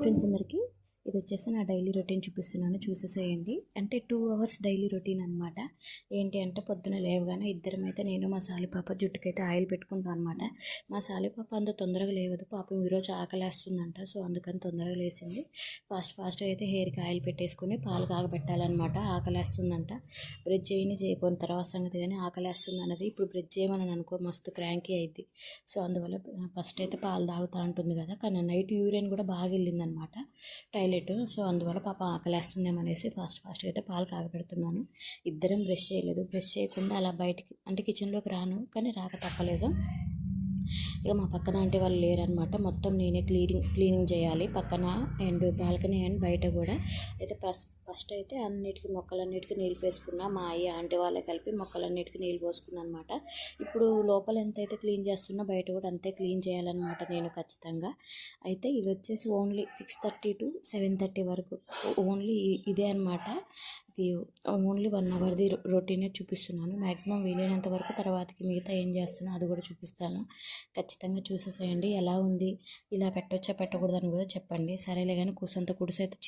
Friends అందరికీ ఇది వచ్చేసి నా డైలీ రొటీన్ చూపిస్తున్నాను. చూసేసేయండి. అంటే టూ అవర్స్ డైలీ రొటీన్ అనమాట ఏంటి అంటే పొద్దున లేవగానే ఇద్దరం అయితే నేను మా సాలిపాప జుట్టుకైతే ఆయిల్ పెట్టుకుంటాం అనమాట మా సాలిపాప అంత తొందరగా లేవదు. పాపం ఈరోజు ఆకలేస్తుందంట సో అందుకని తొందరగా లేచింది. ఫాస్ట్ ఫాస్ట్ అయితే హెయిర్కి ఆయిల్ పెట్టేసుకుని పాలు కాగబెట్టాలన్నమాట. ఆకలేస్తుందంట. బ్రెడ్ చేయని చేయకపోయిన తర్వాత సంగతి కానీ ఆకలేస్తుంది అన్నది. ఇప్పుడు బ్రెడ్ చేయమని అనుకో మస్తు క్రాంకీ అయింది సో అందువల్ల ఫస్ట్ అయితే పాలు తాగుతూ ఉంటుంది కదా. కానీ నైట్ యూరిన్ కూడా బాగా వెళ్ళిందనమాట టాయిలెట్ సో అందువల్ల పాప ఆకలేస్తుందేమో అనేసి ఫాస్ట్ ఫాస్ట్ అయితే పాలు కాగబెడుతున్నాను. ఇద్దరం బ్రష్ చేయలేదు. బ్రష్ చేయకుండా అలా బయటికి అంటే కిచెన్లోకి రాను కానీ రాక తప్పలేదు. ఇక మా పక్కన అంటే వాళ్ళు లేరనమాట మొత్తం నేనే క్లీనింగ్ క్లీనింగ్ చేయాలి. పక్కన అండ్ బాల్కనీ అండ్ బయట కూడా. అయితే ఫస్ట్ ఫస్ట్ అయితే అన్నిటికీ మొక్కలన్నిటికీ నీళ్ళు పోసుకున్నా. మా అయ్య ఆంటీ వాళ్ళే కలిపి మొక్కలన్నిటికీ నీళ్ళు పోసుకున్నా అనమాట ఇప్పుడు లోపల ఎంత అయితే క్లీన్ చేస్తున్నా బయట కూడా అంతే క్లీన్ చేయాలన్నమాట నేను ఖచ్చితంగా. అయితే ఇది వచ్చేసి only six thirty to seven thirty వరకు. ఓన్లీ ఇదే అనమాట ఇది ఓన్లీ వన్ అవర్ది రొటీనే చూపిస్తున్నాను. మ్యాక్సిమం వీలైనంత వరకు తర్వాతకి మిగతా ఏం చేస్తున్నా అది కూడా చూపిస్తాను. ఖచ్చితంగా చూసేసేయండి. ఎలా ఉంది ఇలా పెట్టొచ్చా పెట్టకూడదని కూడా చెప్పండి. సరేలే కానీ కూసంత కుడిసైతే